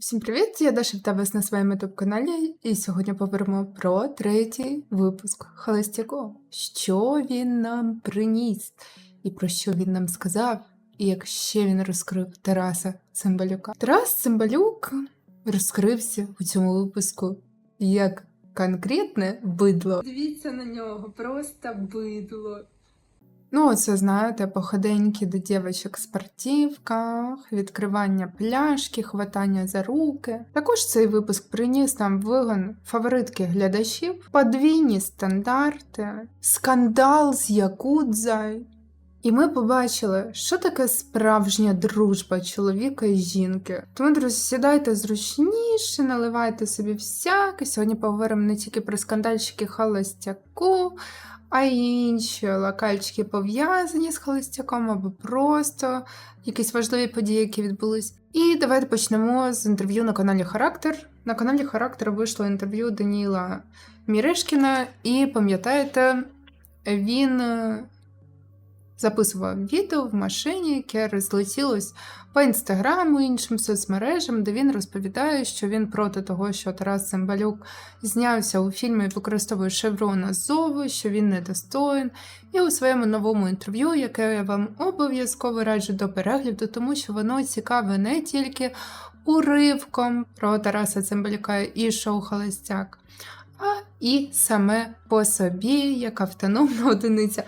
Всім привіт! Я Даша вітаю вас на своєму youtube каналі, і сьогодні поговоримо про третій випуск Холостяко. Що він нам приніс, і про що він нам сказав, і як ще він розкрив Тараса Цимбалюка. Тарас Цимбалюк розкрився у цьому випуску як конкретне бидло. Дивіться на нього, просто бидло. Ну, це знаєте, походеньки до дівчинок в спортівках, відкривання пляшки, хватання за руки. Також цей випуск приніс нам вигон фаворитки глядачів, подвійні стандарти, скандал з Якудзай. І ми побачили, що таке справжня дружба чоловіка і жінки. Тому, друзі, сідайте зручніше, наливайте собі всяке. Сьогодні поговоримо не тільки про скандальчики холостяку, а й інші локальчики пов'язані з холостяком або просто якісь важливі події, які відбулись. І давайте почнемо з інтерв'ю на каналі Характер. На каналі Характер вийшло інтерв'ю Даніла Мірешкіна, і пам'ятаєте, він записував відео в машині, яке розлетілось по інстаграму іншим соцмережам, де він розповідає, що він проти того, що Тарас Цимбалюк знявся у фільмі, використовує шеврон Азову, що він недостоїн. І у своєму новому інтерв'ю, яке я вам обов'язково раджу до перегляду, тому що воно цікаве не тільки уривком про Тараса Цимбалюка і шоу Холостяк, а і саме по собі, як автономна одиниця.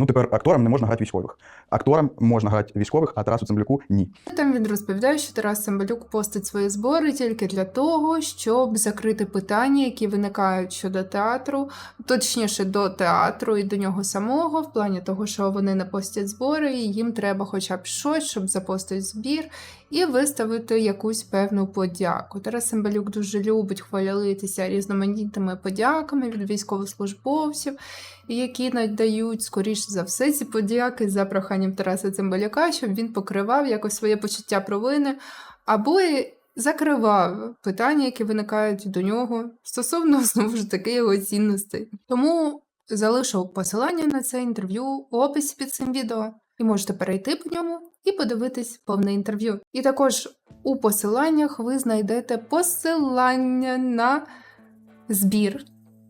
Ну, тепер акторам не можна грати військових. Акторам можна грати військових, а Тарасу Цимбалюку ні. Там він розповідає, що Тарас Цимбалюк постить свої збори тільки для того, щоб закрити питання, які виникають щодо театру, точніше до театру і до нього самого, в плані того, що вони не постять збори, і їм треба хоча б щось, щоб запостити збір і виставити якусь певну подяку. Тарас Самбалюк дуже любить хвалитися різноманітними подяками від військовослужбовців, які надають скоріше за все ці подяки за проханням Тараса Цимбалюка, щоб він покривав якось своє почуття провини, або закривав питання, які виникають до нього стосовно знову ж таки його цінностей. Тому залишу посилання на це інтерв'ю у описі під цим відео, і можете перейти по ньому і подивитись повне інтерв'ю. І також у посиланнях ви знайдете посилання на збір,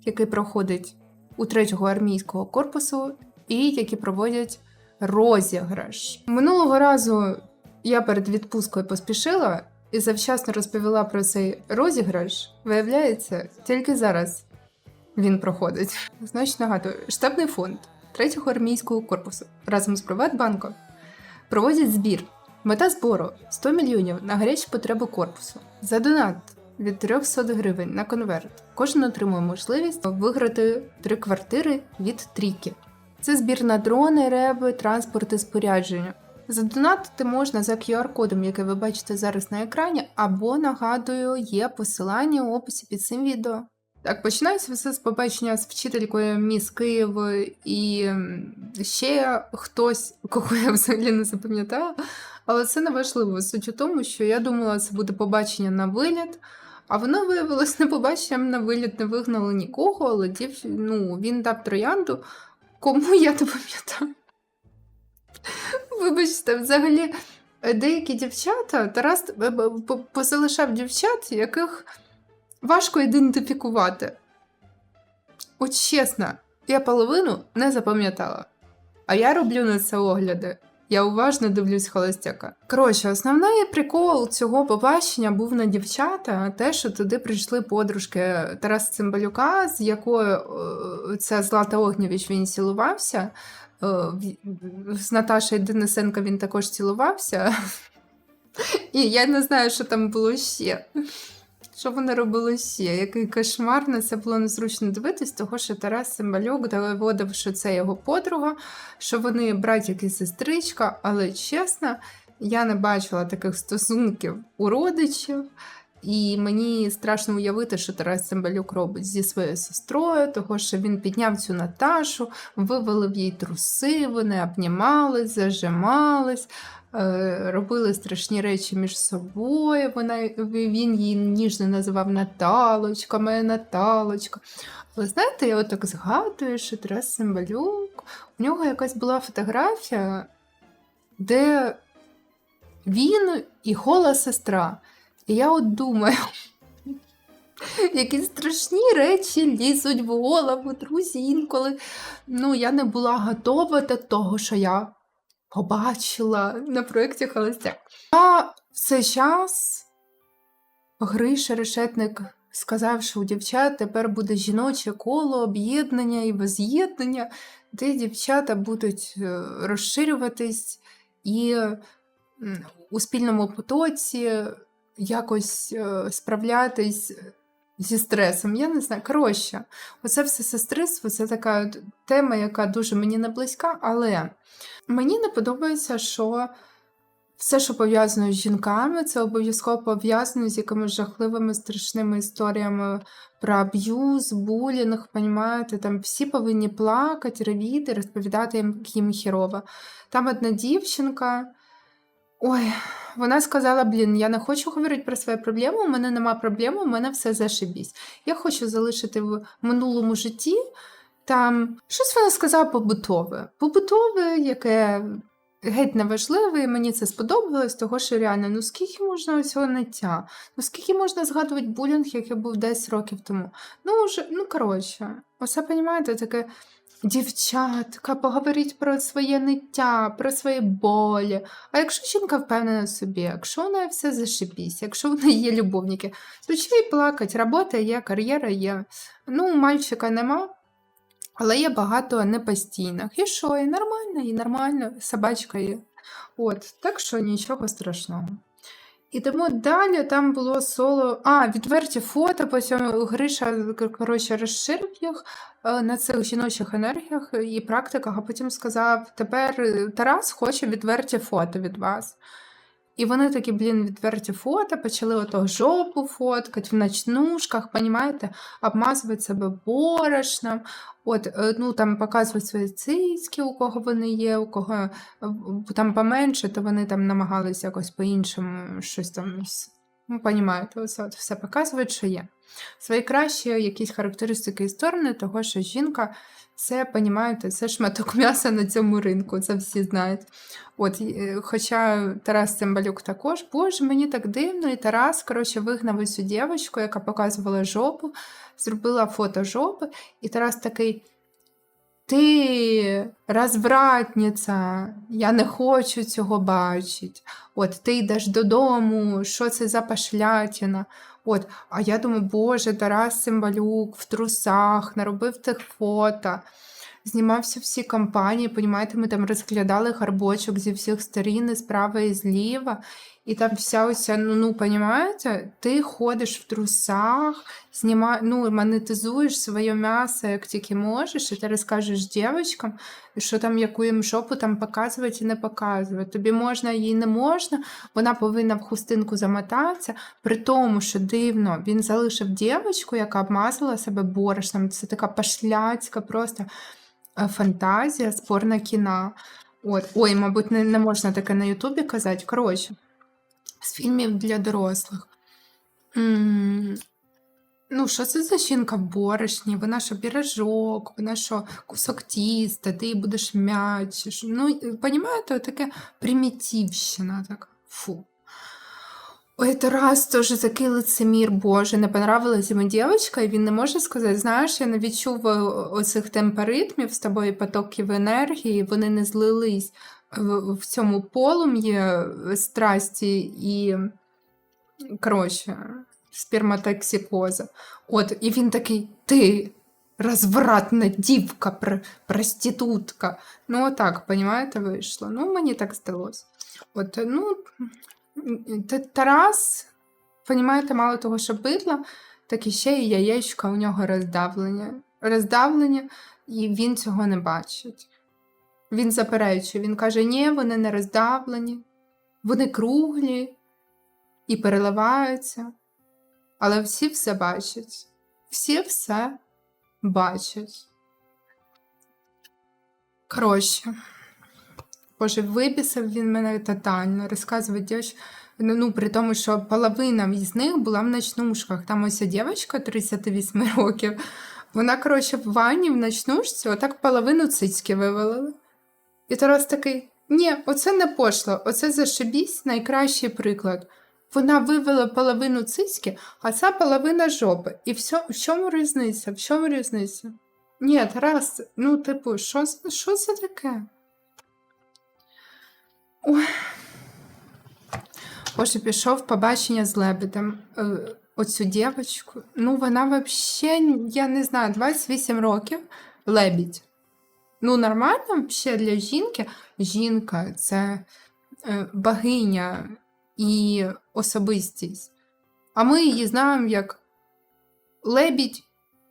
який проходить у третього армійського корпусу, і які проводять розіграш. Минулого разу я перед відпусткою поспішила і завчасно розповіла про цей розіграш. Виявляється, тільки зараз він проходить. Значить, нагадую, штабний фонд третього армійського корпусу разом з Приватбанком проводять збір. Мета збору 100 мільйонів на гарячі потреби корпусу. За донат від 300 гривень на конверт. Кожен отримує можливість виграти три квартири від трійки. Це збір на дрони, реби, транспорт і спорядження. Задонатити можна за QR-кодом, який ви бачите зараз на екрані, або нагадую, є посилання у описі під цим відео. Так, починається все з побачення з вчителькою міс Київ і ще хтось, кого я взагалі не запам'ятала. Але це не важливо. Суть у тому, що я думала, це буде побачення на виліт, а воно виявилось не побаченням на виліт, не вигнали нікого, але дів... ну, він дав троянду. Кому я не пам'ятаю? Вибачте, взагалі, е, деякі дівчата, Тарас е, позалишав дівчат, яких важко ідентифікувати. От чесно, я половину не запам'ятала. А я роблю на це огляди. Я уважно дивлюсь холостяка. Коротше, основний прикол цього побачення був на дівчата, те, що туди прийшли подружки Тараса Цимбалюка, з якою е, ця Злата Огнєвіч він цілувався. Е, З Наташею Денисенко він також цілувався. І я не знаю, що там було ще. Що вони робили ще? Який кошмар, на це було незручно дивитись, того що Тарас Цимбалюк доводив, що це його подруга, що вони братик і сестричка, але чесно, я не бачила таких стосунків у родичів. І мені страшно уявити, що Тарас Цимбалюк робить зі своєю сестрою, того що він підняв цю Наташу, вивалив їй труси, вони обнімались, зажимались, робили страшні речі між собою. Вона, він її ніжно називав Наталочка, моя Наталочка. Але знаєте, я отак згадую, що Тарас Цимбалюк, у нього якась була фотографія, де він і гола сестра. І я от думаю, які страшні речі лізуть в голову, друзі, інколи. Ну, я не була готова до того, що я побачила на проєкті Холостяк. А в цей час Гриша Решетник сказав, що у дівчат тепер буде жіноче коло об'єднання і воз'єднання, де дівчата будуть е, розширюватись і у спільному потоці якось е, справлятись зі стресом. Я не знаю. Коротше, оце все сестринство це така т- тема, яка дуже мені не близька, але мені не подобається, що все, що пов'язано з жінками, це обов'язково пов'язано з якимись жахливими страшними історіями про аб'юз, булінг, понімаєте, там всі повинні плакати, ревіти, розповідати їм, їм хірово. Там одна дівчинка. Ой, вона сказала: блін, я не хочу говорити про свої проблеми, у мене нема проблем, у мене все зашибісь. Я хочу залишити в минулому житті. Там щось вона сказала побутове. Побутове, яке геть неважливе, і мені це сподобалось, того що реально, ну скільки можна цього ниття? Ну скільки можна згадувати булінг, який був 10 років тому? Ну, вже, ну коротше, оце, понімаєте, таке. Дівчатка, поговоріть про своє ниття, про свої болі. А якщо жінка впевнена в собі, якщо неї все зашибісь, якщо в неї є любовники, й плакать, робота є, кар'єра є. Ну, мальчика нема, але є багато непостійних. І що, і нормально, і нормально, собачка є. От, так що нічого страшного. Ідемо далі, там було соло. А, відверті фото, потім Гриша коротше, розширив їх е, на цих жіночих енергіях і практиках, а потім сказав: тепер е, Тарас хоче відверті фото від вас. І вони такі, блін, відверті фото, почали ото жопу фоткати в ночнушках, понімаєте, обмазувати себе борошном, от, е, ну, там показувати свої цицьки, у кого вони є, у кого е, там поменше, то вони там намагалися якось по-іншому щось там, ну, понімаєте, ось от все показують, що є. Свої кращі якісь характеристики і сторони того, що жінка це, понімаєте, це шматок м'яса на цьому ринку, це всі знають. От, е, хоча Тарас Цимбалюк також, боже, мені так дивно, і Тарас, коротше, вигнав цю дівчинку, яка показувала жопу, зробила фото жопи, і Тарас такий. Ти розвратниця, я не хочу цього бачити. От ти йдеш додому, що це за пошлятина? От, а я думаю, боже, Тарас Цимбалюк в трусах, наробив тих фото, знімався всі компанії, понімаєте, ми там розглядали гарбочок зі всіх сторін, і справа і зліва. І там вся оця, ну, ну понімаєте, ти ходиш в трусах, зніма... ну, монетизуєш своє м'ясо, як тільки можеш, і ти розкажеш дівчатам, що там яку їм жопу там показувати і не показувати. Тобі можна, їй не можна, вона повинна в хустинку замотатися, при тому, що дивно, він залишив дівчинку, яка обмазала себе борошном. Це така пашляцька просто е, фантазія, спорна кіна. От. Ой, мабуть, не, не можна таке на Ютубі казати. Коротше, з фільмів для дорослих. Ну, що це за жінка в борошні? Вона що пірожок, вона що кусок тіста, ти будеш м'яч. Ну, понімаєте, таке примітивщина така. Фу. Ой, Тарас теж такий лицемір, боже, не понравилась йому дівчинка, і він не може сказати, знаєш, я не відчув е, оцих темпоритмів з тобою потоків енергії, вони не злились в, в цьому полум'ї е, страсті і, коротше, сперматоксикоза. От, і він такий, ти розвратна дівка, пр- проститутка. Ну, отак, понімаєте, вийшло. Ну, мені так здалося. От, ну, Тарас, понімаєте, мало того, що бидла, так і ще і яєчка у нього роздавлення. Роздавлення, і він цього не бачить. Він заперечує, він каже: ні, вони не роздавлені, вони круглі і переливаються. Але всі все бачать. Всі все бачать. Коротше. Боже, вибісив він мене тотально, розказує дівч... Ну, ну, при тому, що половина з них була в ночнушках. Там ось дівчинка 38 років. Вона, коротше, в ванні в ночнушці отак половину цицьки вивалила. І Тарас такий: ні, оце не пошло, оце зашибісь, найкращий приклад. Вона вивела половину цицьки, а ця половина жопи. І все, в чому різниця? В чому різниця? Ні, Тарас, ну, типу, що, що це таке? Ой. Боже, пішов побачення з лебедем. Е, оцю дівчинку. Ну, вона вообще, я не знаю, 28 років лебідь. Ну, нормально вообще для жінки. Жінка це е, богиня і особистість. А ми її знаємо як лебідь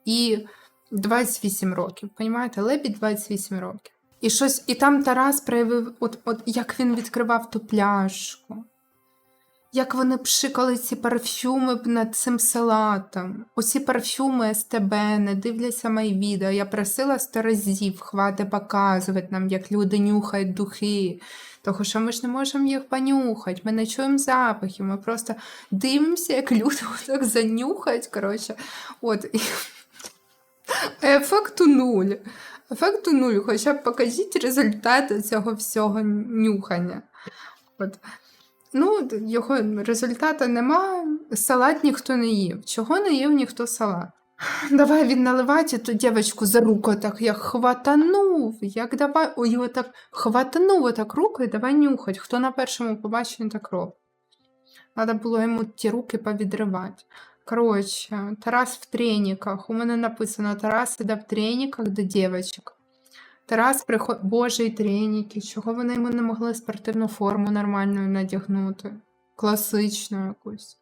і 28 років. Понімаєте? Лебідь 28 років. І щось, і там Тарас проявив, от, от як він відкривав ту пляшку, як вони пшикали ці парфюми над цим салатом. Оці парфюми СТБ, не дивляться мої відео. Я просила сто разів, хвати показувати нам, як люди нюхають духи. Тому що ми ж не можемо їх понюхати, ми не чуємо запахів, ми просто дивимося, як люди так занюхають. Коротше. От. Ефекту нуль. Ефекту нуль. Хоча б покажіть результати цього всього нюхання. От. Ну, його результату нема. Салат ніхто не їв. Чого не їв ніхто салат? Давай він наливати ту дівчинку за руку, так як хватанув, як давай, о, його так хватанув отак руку і давай нюхать. Хто на першому побаченні так робить? Треба було йому ті руки повідривати. Коротше, Тарас в треніках. У мене написано Тарас іде в треніках до дівчинок. Тарас приходить, боже, і треніки, чого вони йому не могли спортивну форму нормальну надягнути? Класичну якусь.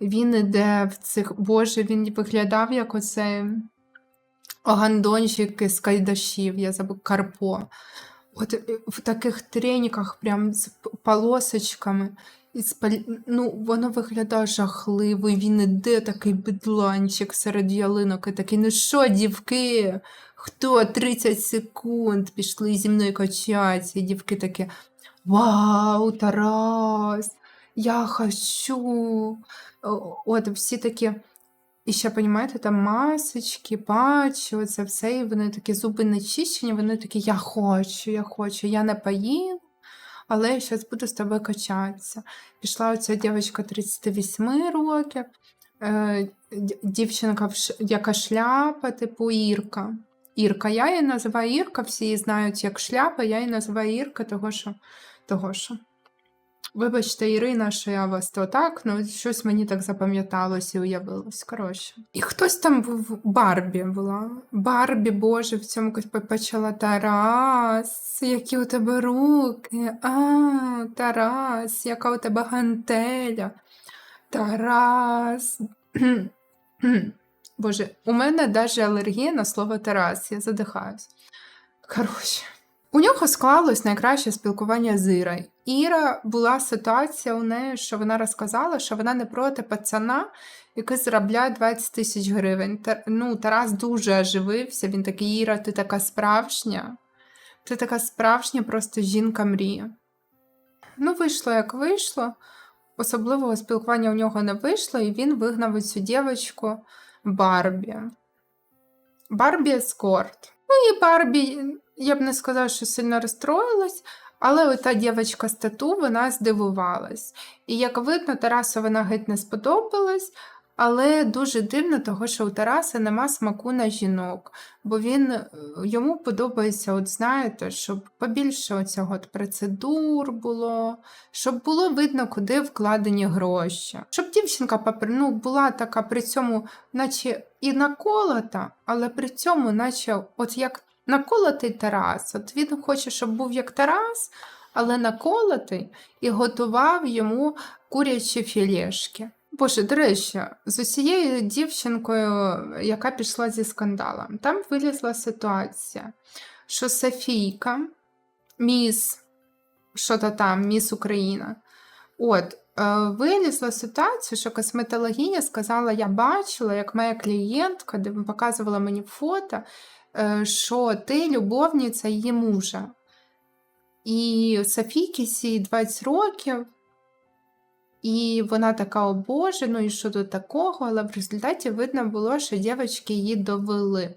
Він іде в цих. Боже, він виглядав як оцей гандончик з кайдашів, я забув Карпо. От е, в таких треніках, прям з полосочками. Ну, воно виглядає жахливо, і він іде такий бедланчик серед ялинок, і такий, ну що, дівки, хто 30 секунд пішли зі мною качатися, і дівки такі, вау, Тарас, я хочу. От всі такі. І ще, розумієте, там масочки, патчі, оце все, і вони такі зуби не чищені, вони такі, я хочу, я хочу, я не поїм, але я зараз буду з тобою качатися. Пішла оця дівчинка 38 років, е, дівчинка, яка шляпа, типу Ірка. Ірка, я її називаю Ірка, всі її знають як шляпа, я її називаю Ірка, того що. Того що. Вибачте, Ірина, що я вас то так, ну щось мені так запам'яталось і уявилось. Коротше. І хтось там був Барбі була. Барбі, Боже, в цьому почала Тарас, які у тебе руки. А, Тарас, яка у тебе гантеля. Тарас. Боже, у мене навіть алергія на слово Тарас, я задихаюсь. Коротше. У нього склалось найкраще спілкування з Ірою. Іра була ситуація у неї, що вона розказала, що вона не проти пацана, який заробляє 20 тисяч гривень. Та, ну, Тарас дуже оживився. Він такий, Іра, ти така справжня. Ти така справжня, просто жінка мрія. Ну, вийшло, як вийшло. Особливого спілкування у нього не вийшло, і він вигнав цю дівчинку Барбі. Барбі ескорт. Ну і Барбі, я б не сказала, що сильно розстроїлась, але ота дівчинка з тату, вона здивувалась. І як видно, Тарасу вона геть не сподобалась, але дуже дивно, того, що у Тараса нема смаку на жінок, бо він е, йому подобається, от знаєте, щоб побільше оцього от процедур було, щоб було видно, куди вкладені гроші. Щоб дівчинка ну, була така при цьому, наче і наколота, але при цьому, наче, от як наколотий Тарас. От він хоче, щоб був як Тарас, але наколотий і готував йому курячі філешки. Боже, до речі, з усією дівчинкою, яка пішла зі скандалом, там вилізла ситуація, що Софійка, міс, що то там, міс Україна, от, е, вилізла ситуація, що косметологиня сказала: я бачила, як моя клієнтка, де показувала мені фото, що ти любовниця її мужа. І Софійки сій 20 років, і вона така, о Боже, ну і що тут такого, але в результаті видно було, що дівчатки її довели.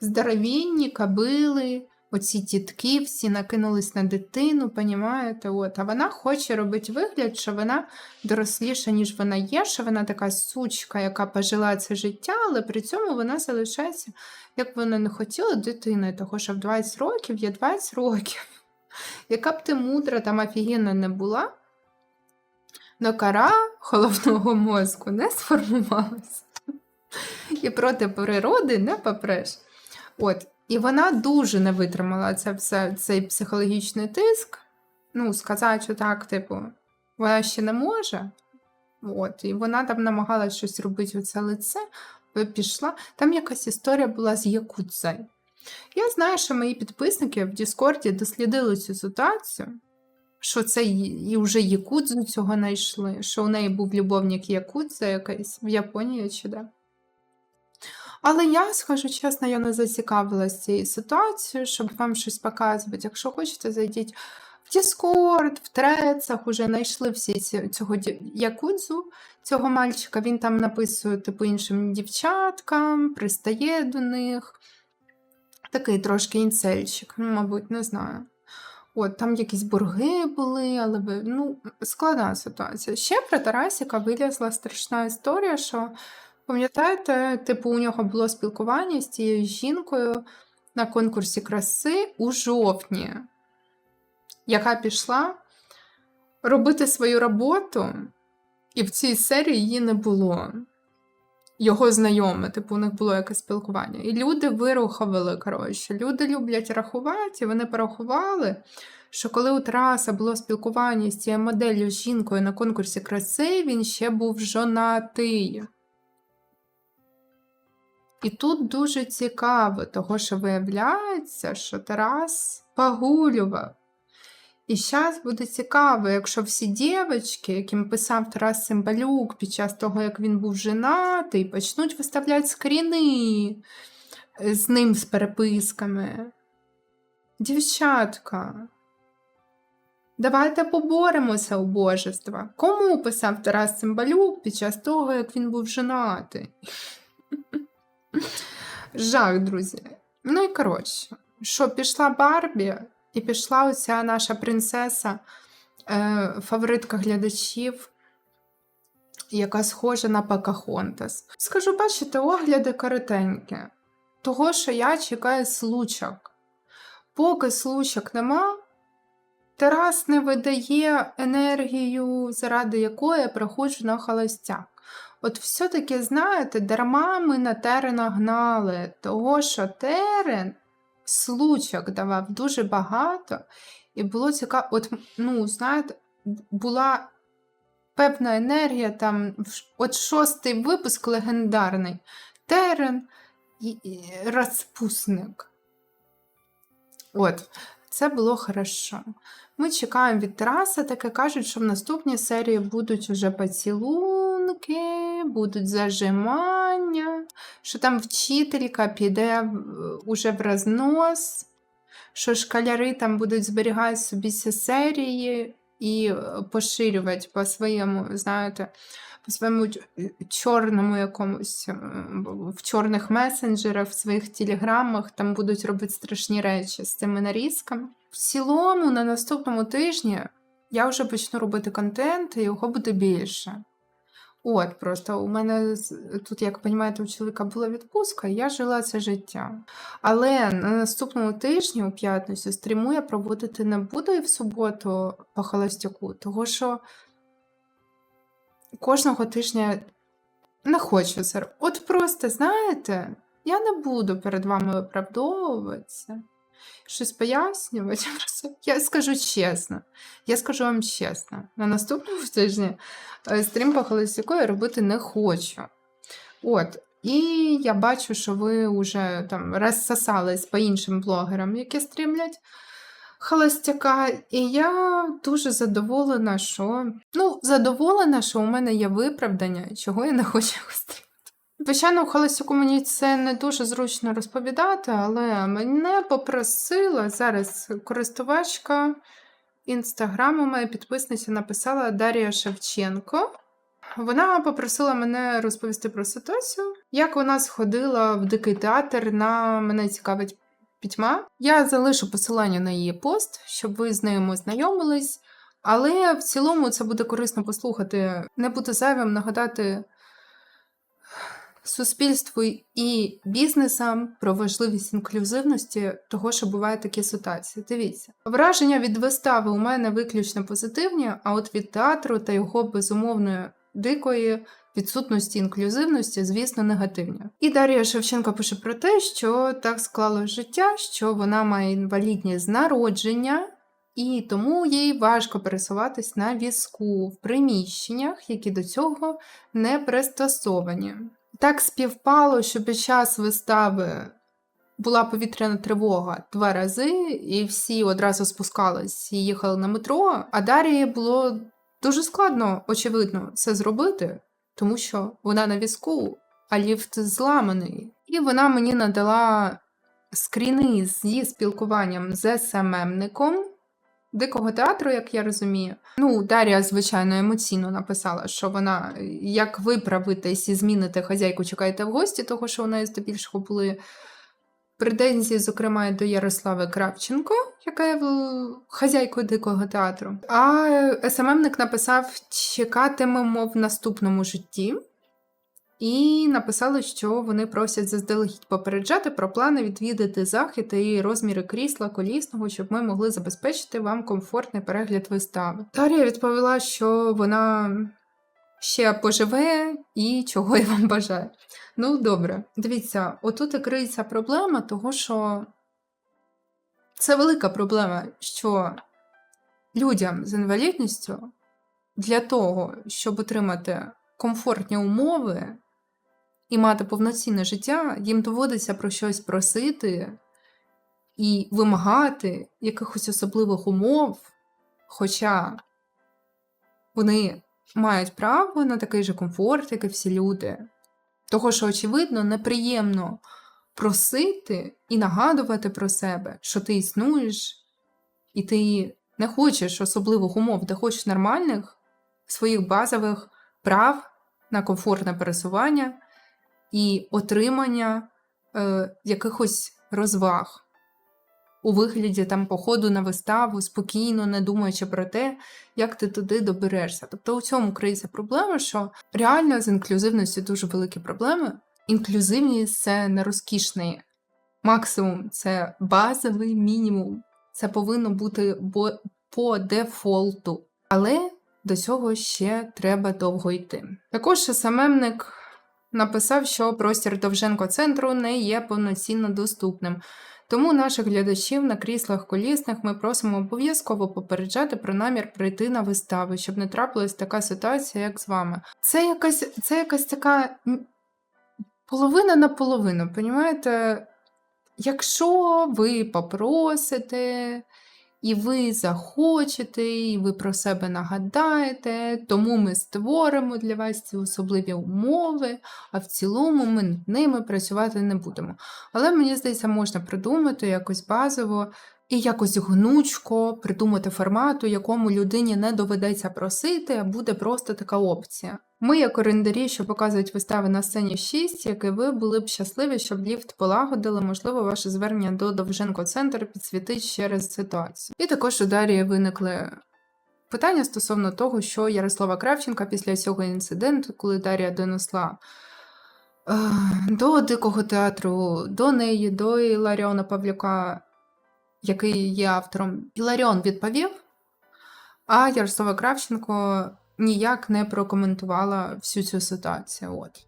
Здоровінні, кабили, оці тітки всі накинулись на дитину, понімаєте? От. А вона хоче робити вигляд, що вона доросліша, ніж вона є, що вона така сучка, яка пожила це життя, але при цьому вона залишається, як вона не хотіла, дитиною, того що в 20 років є 20 років. Яка б ти мудра там офігенна не була, но кара головного мозку не сформувалася. І проти природи не попреш. От. І вона дуже не витримала це все, цей психологічний тиск. Ну, сказати, що так, типу, вона ще не може. От, і вона там намагалась щось робити у це лице, пішла. Там якась історія була з Якудзею. Я знаю, що мої підписники в Діскорді дослідили цю ситуацію, що це і вже Якудзу цього знайшли, що у неї був любовник Якудза якийсь в Японії чи де. Але я, скажу чесно, я не зацікавилася цією ситуацією, щоб вам щось показувати. Якщо хочете, зайдіть Discord, в трецах, уже знайшли всі цього ді- якудзу, цього мальчика. Він там написує типу іншим дівчаткам, пристає до них. Такий трошки інцельчик, ну, мабуть, не знаю. От, там якісь борги були, але ну, складна ситуація. Ще про Тарасіка вилізла страшна історія, що Пам'ятаєте, типу, у нього було спілкування з цією жінкою на конкурсі краси у жовтні, яка пішла робити свою роботу, і в цій серії її не було. Його знайоме, типу, у них було якесь спілкування. І люди вирухували, коротше, люди люблять рахувати, і вони порахували, що коли у Тараса було спілкування з цією моделлю з жінкою на конкурсі краси, він ще був жонатий. І тут дуже цікаво, того, що виявляється, що Тарас погулював. І зараз буде цікаво, якщо всі дівчатки, яким писав Тарас Цимбалюк під час того, як він був женатий, почнуть виставляти скріни е, з ним з переписками. Дівчатка, давайте поборемося у божества. Кому писав Тарас Цимбалюк під час того, як він був женатий? Жах, друзі. Ну і коротше, що пішла Барбі, і пішла оця наша принцеса, е, фаворитка глядачів, яка схожа на Покахонтас. Скажу, бачите, огляди коротенькі. Того, що я чекаю случок. Поки случок нема, Тарас не видає енергію, заради якої я приходжу на холостяк. От все-таки, знаєте, дарма ми на Терена гнали, того, що Терен случок давав дуже багато, і було цікаво, от, ну, знаєте, була певна енергія, там, от шостий випуск легендарний. Терен і, і розпусник. От, це було хорошо. Ми чекаємо від Тараса, таке кажуть, що в наступній серії будуть вже поцілунки, будуть зажимання, що там вчителька піде уже в рознос, що школяри там будуть зберігати собі серії і е, поширювати по своєму, знаєте, по своєму чорному якомусь е, в чорних месенджерах, в своїх телеграмах, там будуть робити страшні речі з цими нарізками. В цілому, на наступному тижні я вже почну робити контент, і його буде більше. От, просто у мене тут, як розумієте, у чоловіка була відпустка, я жила це життя. Але на наступному тижні, у п'ятницю, стріму я проводити не буду і в суботу по холостяку, того що кожного тижня не хочу це. От просто, знаєте, я не буду перед вами виправдовуватися, щось пояснювати. Я скажу чесно. Я скажу вам чесно, на наступному тижні е, стрім по холостяку я робити не хочу. От. І я бачу, що ви вже там розсосались по іншим блогерам, які стрімлять холостяка. І я дуже задоволена, що ну, задоволена, що у мене є виправдання, чого я не хочу його стрімати. Звичайно, в холостяку мені це не дуже зручно розповідати, але мене попросила зараз користувачка інстаграму, моя підписниця написала Дар'я Шевченко. Вона попросила мене розповісти про ситуацію, як вона сходила в дикий театр на мене цікавить пітьма. Я залишу посилання на її пост, щоб ви з нею ознайомились. Але в цілому це буде корисно послухати. Не буде зайвим нагадати суспільству і бізнесам про важливість інклюзивності, того, що бувають такі ситуації. Дивіться, враження від вистави у мене виключно позитивні, а от від театру та його безумовної дикої відсутності інклюзивності, звісно, негативні. І Дар'я Шевченко пише про те, що так склало життя, що вона має інвалідність з народження. І тому їй важко пересуватись на візку в приміщеннях, які до цього не пристосовані. Так співпало, що під час вистави була повітряна тривога два рази, і всі одразу спускались і їхали на метро. А Дарії було дуже складно, очевидно, це зробити, тому що вона на візку, а ліфт зламаний. І вона мені надала скріни з її спілкуванням з СММником. Дикого театру, як я розумію. Ну, Дар'я, звичайно, емоційно написала, що вона як виправитись і змінити хазяйку, чекайте в гості, того що у неї здебільшого були претензії, зокрема, до Ярослави Кравченко, яка є хазяйкою дикого театру. А СММник написав: чекатимемо в наступному житті. І написали, що вони просять заздалегідь попереджати про плани відвідати захід і розміри крісла колісного, щоб ми могли забезпечити вам комфортний перегляд вистави. Дар'я відповіла, що вона ще поживе і чого я вам бажаю. Ну, добре, дивіться, отут і криється проблема, того що це велика проблема, що людям з інвалідністю для того, щоб отримати комфортні умови і мати повноцінне життя, їм доводиться про щось просити і вимагати якихось особливих умов, хоча вони мають право на такий же комфорт, як і всі люди. Того, що, очевидно, неприємно просити і нагадувати про себе, що ти існуєш, і ти не хочеш особливих умов, ти хочеш нормальних своїх базових прав на комфортне пересування і отримання е, якихось розваг у вигляді там походу на виставу, спокійно, не думаючи про те, як ти туди доберешся. Тобто у цьому криється проблема, що реально з інклюзивністю дуже великі проблеми. Інклюзивність це не розкішний максимум, це базовий мінімум. Це повинно бути по дефолту. Але до цього ще треба довго йти. Також СММник написав, що простір Довженко центру не є повноцінно доступним. Тому наших глядачів на кріслах колісних ми просимо обов'язково попереджати про намір прийти на вистави, щоб не трапилась така ситуація, як з вами. Це якась, це якась така половина на половину, понімаєте? Якщо ви попросите, і ви захочете, і ви про себе нагадаєте, тому ми створимо для вас ці особливі умови, а в цілому ми над ними працювати не будемо. Але мені здається, можна придумати якось базово і якось гнучко придумати формат, якому людині не доведеться просити, а буде просто така опція. Ми, як орендарі, що показують вистави на сцені 6, як і ви, були б щасливі, щоб ліфт полагодили, можливо, ваше звернення до Довженко Центр підсвітить через ситуацію. І також у Дарії виникли питання стосовно того, що Ярослава Кравченка після цього інциденту, коли Дар'я донесла е, до Дикого театру, до неї, до Іларіона Павлюка, який є автором, Іларіон відповів, а Ярослава Кравченко ніяк не прокоментувала всю цю ситуацію. От.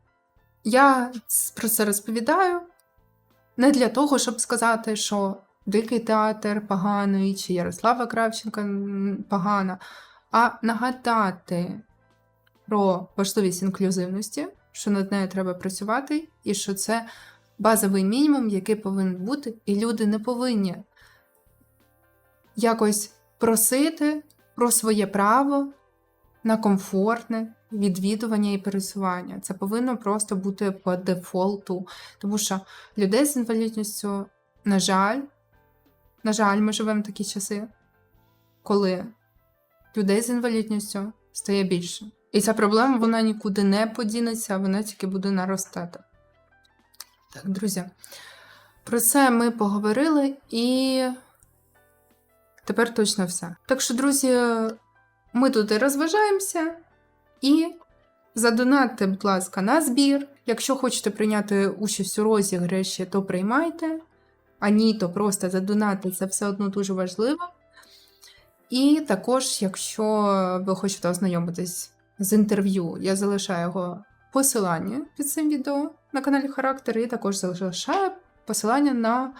Я про це розповідаю не для того, щоб сказати, що Дикий театр поганий чи Ярослава Кравченка погана, а нагадати про важливість інклюзивності, що над нею треба працювати, і що це базовий мінімум, який повинен бути, і люди не повинні якось просити про своє право на комфортне відвідування і пересування. Це повинно просто бути по дефолту, тому що людей з інвалідністю, на жаль, на жаль, ми живемо в такі часи, коли людей з інвалідністю стає більше. І ця проблема вона нікуди не подінеться, вона тільки буде наростати. Так, друзі. Про це ми поговорили і тепер точно все. Так що, друзі, ми тут і розважаємося і задонатьте, будь ласка, на збір. Якщо хочете прийняти участь у розіграші, то приймайте. А ні, то просто задонати це все одно дуже важливо. І також, якщо ви хочете ознайомитись з інтерв'ю, я залишаю його посилання під цим відео на каналі Характер, і також залишаю посилання на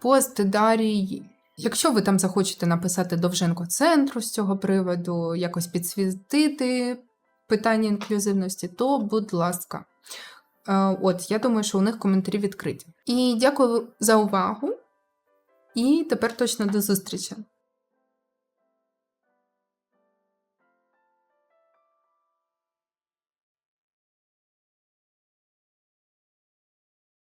пост Дарії. Якщо ви там захочете написати Довженко центру з цього приводу, якось підсвітити питання інклюзивності, то будь ласка. Е, От, я думаю, що у них коментарі відкриті. І дякую за увагу. І тепер точно до зустрічі!